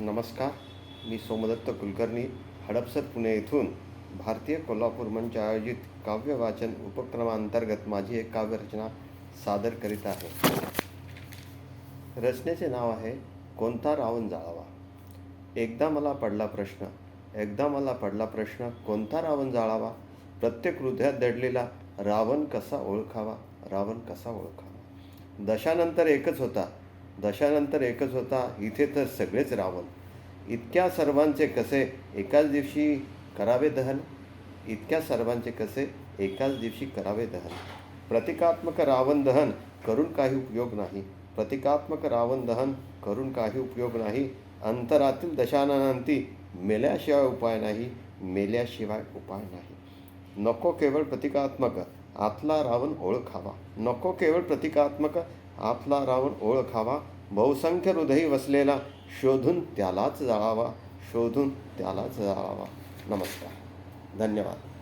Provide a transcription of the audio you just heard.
नमस्कार मी सोमदत्त कुलकर्णी हडपसर पुणे येथून भारतीय कोल्हापूर मंच आयोजित काव्य वाचन उपक्रमांतर्गत माझी एक काव्यरचना सादर करीत आहे. रचनेचे नाव आहे कोणता रावण जाळावा? एकदा मला पडला प्रश्न एकदा मला पडला प्रश्न कोणता रावण जाळावा? प्रत्येक हृदयात दडलेला रावण कसा ओळखावा? रावण कसा ओळखावा? दशानंतर एकच होता दशानंतर एकच होता इथे तर सगळेच रावण. इतक्या सर्वांचे कसे एकाच दिवशी करावे दहन? इतक्या सर्वांचे कसे एकाच दिवशी करावे दहन? प्रतिकात्मक रावण दहन करून काही उपयोग नाही. प्रतिकात्मक रावण दहन करून काही उपयोग नाही. अंतरातील दशानंती मेल्याशिवाय उपाय नाही मेल्याशिवाय उपाय नाही. नको केवळ प्रतिकात्मक. आतला रावण ओळखावा. नको केवळ प्रतिकात्मक आतला रावण ओळखावा. बहुसंख्य हृदयी वसलेला शोधून त्यालाच जाळावा. शोधून त्यालाच जाळावा. नमस्कार. धन्यवाद.